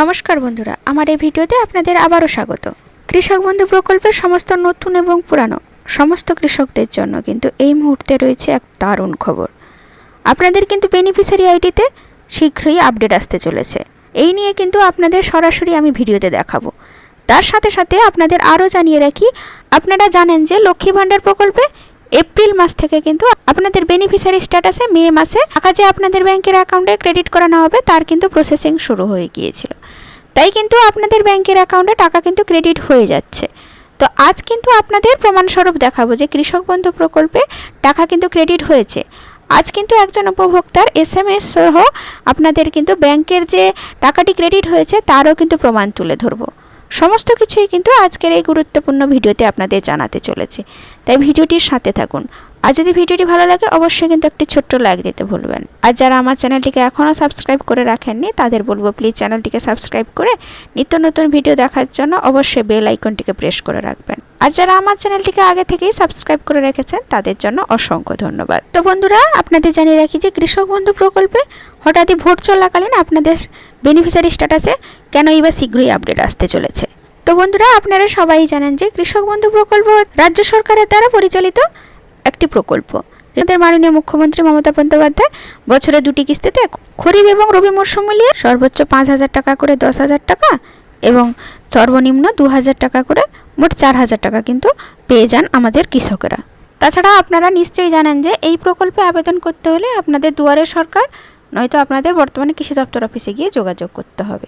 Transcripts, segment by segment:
নমস্কার বন্ধুরা, আমার এই ভিডিওতে আপনাদের আবারও স্বাগত। কৃষক বন্ধু প্রকল্পের সমস্ত নতুন এবং পুরানো, সমস্ত কৃষকদের জন্য কিন্তু এই মুহূর্তে রয়েছে এক দারুণ খবর। আপনাদের কিন্তু বেনিফিশিয়ারি আইডিতে শীঘ্রই আপডেট আসতে চলেছে। এই নিয়ে কিন্তু আপনাদের সরাসরি আমি ভিডিওতে দেখাবো। তার সাথে সাথে আপনাদের আরও জানিয়ে রাখি, আপনারা জানেন যে লক্ষ্মী ভাণ্ডার প্রকল্পে এপ্রিল মাস থেকে কিন্তু আপনাদের বেনিফিশিয়ারি স্ট্যাটাসে মে মাসে টাকা যে আপনাদের ব্যাংকের অ্যাকাউন্টে ক্রেডিট করানো হবে, তার কিন্তু প্রসেসিং শুরু হয়ে গিয়েছিল। তাই কিন্তু আপনাদের ব্যাংকের অ্যাকাউন্টে টাকা কিন্তু ক্রেডিট হয়ে যাচ্ছে। তো আজ কিন্তু আপনাদের প্রমাণস্বরূপ দেখাবো যে কৃষক বন্ধু প্রকল্পে টাকা কিন্তু ক্রেডিট হয়েছে। আজ কিন্তু একজন উপভোক্তার এস এম এস সহ আপনাদের কিন্তু ব্যাংকের যে টাকাটি ক্রেডিট হয়েছে তারও কিন্তু প্রমাণ তুলে ধরবো। সমস্ত কিছুই কিন্তু আজকের এই গুরুত্বপূর্ণ ভিডিওতে আপনাদের জানাতে চলেছে। তাই ভিডিওটির সাথে থাকুন। আর যদি ভিডিওটি ভালো লাগে, অবশ্যই কিন্তু একটি ছোট্ট লাইক দিতে ভুলবেন। আর যারা আমার চ্যানেলটিকে এখনও সাবস্ক্রাইব করে রাখেননি, তাদের বলব প্লিজ চ্যানেলটিকে সাবস্ক্রাইব করে নিত্য নতুন ভিডিও দেখার জন্য অবশ্যই বেল আইকনটিকে প্রেস করে রাখবেন। আর যারা আমার চ্যানেলটিকে আগে থেকেই সাবস্ক্রাইব করে রেখেছেন, তাদের জন্য অসংখ্য ধন্যবাদ। তো বন্ধুরা, আপনাদের জানিয়ে রাখি যে কৃষক বন্ধু প্রকল্পে হঠাৎই ভোট চলাকালীন আপনাদের বেনিফিশিয়ারি স্ট্যাটাসে কেন এবার শীঘ্রই আপডেট আসতে চলেছে? তো বন্ধুরা, আপনারা সবাই জানেন যে কৃষক বন্ধু প্রকল্প রাজ্য সরকারের দ্বারা পরিচালিত একটি প্রকল্প, যাদের মাননীয় মুখ্যমন্ত্রী মমতা বন্দ্যোপাধ্যায় বছরে দুটি কিস্তিতে খরিফ এবং রবি মরশুম মিলিয়ে সর্বোচ্চ পাঁচ হাজার টাকা করে দশ হাজার টাকা এবং সর্বনিম্ন দু হাজার টাকা করে মোট চার হাজার টাকা কিন্তু পেয়ে যান আমাদের কৃষকেরা। তাছাড়া আপনারা নিশ্চয়ই জানেন যে এই প্রকল্পে আবেদন করতে হলে আপনাদের দুয়ারে সরকার নয়তো আপনাদের বর্তমানে কৃষি দপ্তর অফিসে গিয়ে যোগাযোগ করতে হবে।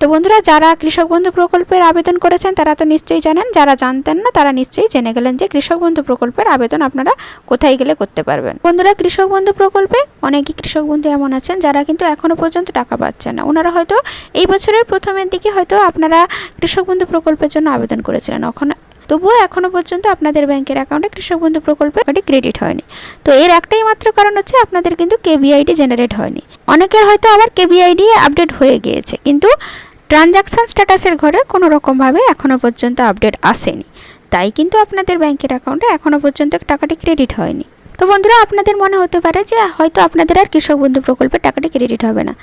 তো বন্ধুরা, যারা কৃষক বন্ধু প্রকল্পের আবেদন করেছেন, তারা তো নিশ্চয়ই জানেন, যারা জানতেন না, তারা নিশ্চয়ই জেনে গেলেন যে কৃষক বন্ধু প্রকল্পের আবেদন আপনারা কোথায় গেলে করতে পারবেন। বন্ধুরা, কৃষক বন্ধু প্রকল্পে অনেকই কৃষক বন্ধু এমন আছেন, যারা কিন্তু এখনও পর্যন্ত টাকা পাচ্ছেন না। ওনারা হয়তো এই বছরের প্রথমের দিকে হয়তো আপনারা কৃষক বন্ধু প্রকল্পের জন্য আবেদন করেছিলেন। এখন তবুও এখনও পর্যন্ত আপনাদের ব্যাংকের অ্যাকাউন্টে কৃষক বন্ধু প্রকল্পে ক্রেডিট হয়নি। তো এর একটাই মাত্র কারণ হচ্ছে আপনাদের কিন্তু কেবিআইডি জেনারেট হয়নি। অনেকের হয়তো আবার কেবিআইডি আপডেট হয়ে গিয়েছে, কিন্তু ট্রানজাকশান স্ট্যাটাসের ঘরে কোনো রকমভাবে এখনও পর্যন্ত আপডেট আসেনি। তাই কিন্তু আপনাদের ব্যাংকের অ্যাকাউন্টে এখনও পর্যন্ত টাকাটি ক্রেডিট হয়নি। তো বন্ধুরা, আপনাদের মনে হতে পারে যে হয়তো আপনাদের আর কৃষক বন্ধু প্রকল্পের টাকাটি ক্রেডিট হবে না।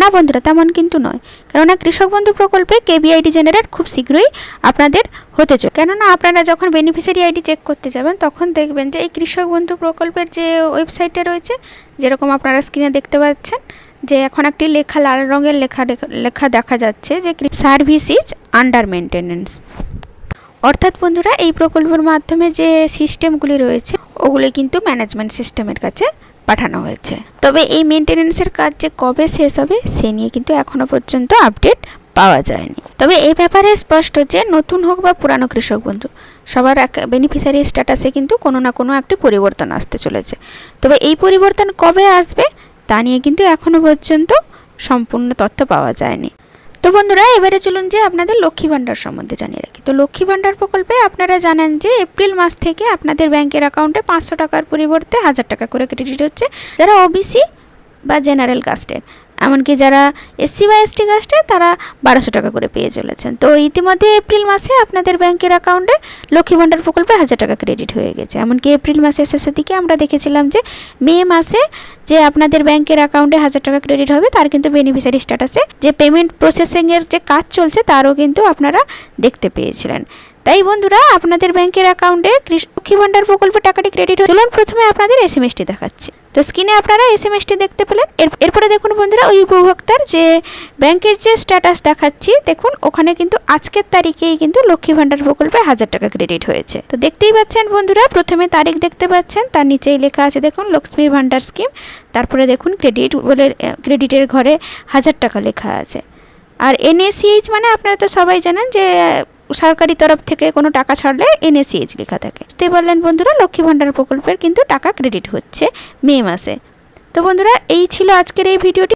না বন্ধুরা, তেমন কিন্তু নয়। কেননা কৃষক বন্ধু প্রকল্পে কেবিআইডি জেনারেট খুব শীঘ্রই আপনাদের হতে চলে কেননা আপনারা যখন বেনিফিশিয়ারি আইডি চেক করতে যাবেন, তখন দেখবেন যে এই কৃষক বন্ধু প্রকল্পের যে ওয়েবসাইটটা রয়েছে, যেরকম আপনারা স্ক্রিনে দেখতে পাচ্ছেন, যে এখন একটি লেখা, লাল রঙের লেখা লেখা দেখা যাচ্ছে যে সার্ভিস ইজ আন্ডার মেনটেনেন্স অর্থাৎ বন্ধুরা, এই প্রকল্পের মাধ্যমে যে সিস্টেমগুলি রয়েছে, ওগুলি কিন্তু ম্যানেজমেন্ট সিস্টেমের কাছে পাঠানো হয়েছে। তবে এই মেনটেনেন্সের কাজ যে কবে শেষ হবে, সে নিয়ে কিন্তু এখনও পর্যন্ত আপডেট পাওয়া যায়নি। তবে এই ব্যাপারে স্পষ্ট যে নতুন হোক বা পুরানো কৃষক বন্ধু, সবার এক বেনিফিশিয়ারি স্ট্যাটাসে কিন্তু কোনো না কোনো একটি পরিবর্তন আসতে চলেছে। তবে এই পরিবর্তন কবে আসবে, তা নিয়ে কিন্তু এখনও পর্যন্ত সম্পূর্ণ তথ্য পাওয়া যায়নি। তো বন্ধুরা, এবারে চলুন যে আপনাদের লক্ষ্মী ভাণ্ডার সম্বন্ধে জানিয়ে রাখি। তো লক্ষ্মী ভাণ্ডার প্রকল্পে আপনারা জানেন যে এপ্রিল মাস থেকে আপনাদের ব্যাংকের অ্যাকাউন্টে পাঁচশো টাকার পরিবর্তে হাজার টাকা করে ক্রেডিট হচ্ছে। যারা ওবিসি বা জেনারেল কাস্টের এমনকি যারা এসসি বা এসটি কাস্টের তারা বারোশো টাকা করে পেয়ে চলেছেন। তো ইতিমধ্যে এপ্রিল মাসে আপনাদের ব্যাংকের অ্যাকাউন্টে লক্ষ্মী ভাণ্ডার প্রকল্পে হাজার টাকা ক্রেডিট হয়ে গেছে। এমনকি এপ্রিল মাসের শেষের দিকে আমরা দেখেছিলাম যে মে মাসে যে আপনাদের ব্যাংকের অ্যাকাউন্টে হাজার টাকা ক্রেডিট হবে, তার কিন্তু বেনিফিশিয়ারি স্ট্যাটাসে যে পেমেন্ট প্রসেসিংয়ের যে কাজ চলছে, তারও কিন্তু আপনারা দেখতে পেয়েছিলেন। তাই বন্ধুরা, আপনাদের ব্যাংকের অ্যাকাউন্টে লক্ষ্মী ভাণ্ডার প্রকল্পে টাকাটি ক্রেডিট চলুন প্রথমে আপনাদের এস এম এসটি দেখাচ্ছে। তো স্ক্রিনে আপনারা এস এম এসটি দেখতে পেলেন। এর, এরপরে দেখুন বন্ধুরা, ওই উপভোক্তার যে ব্যাংকের যে স্ট্যাটাস দেখাচ্ছি, দেখুন, ওখানে কিন্তু আজকের তারিখেই কিন্তু লক্ষ্মী ভাণ্ডার প্রকল্পে হাজার টাকা ক্রেডিট হয়েছে। তো দেখতেই পাচ্ছেন বন্ধুরা, প্রথমে তারিখ দেখতে পাচ্ছেন, তার নিচেই লেখা আছে, দেখুন, লক্ষ্মী ভাণ্ডার স্কিম তারপরে দেখুন ক্রেডিট বলে ক্রেডিটের ঘরে হাজার টাকা লেখা আছে। আর এনএসিএইচ মানে আপনারা তো সবাই জানেন যে সরকারি তরফ থেকে কোনো টাকা ছাড়লে এনএসিএইচ লেখা থাকে। বুঝতে পারলেন বন্ধুরা, লক্ষ্মী ভাণ্ডার প্রকল্পের কিন্তু টাকা ক্রেডিট হচ্ছে মে মাসে। তো বন্ধুরা, এই ছিল আজকের এই ভিডিওটি।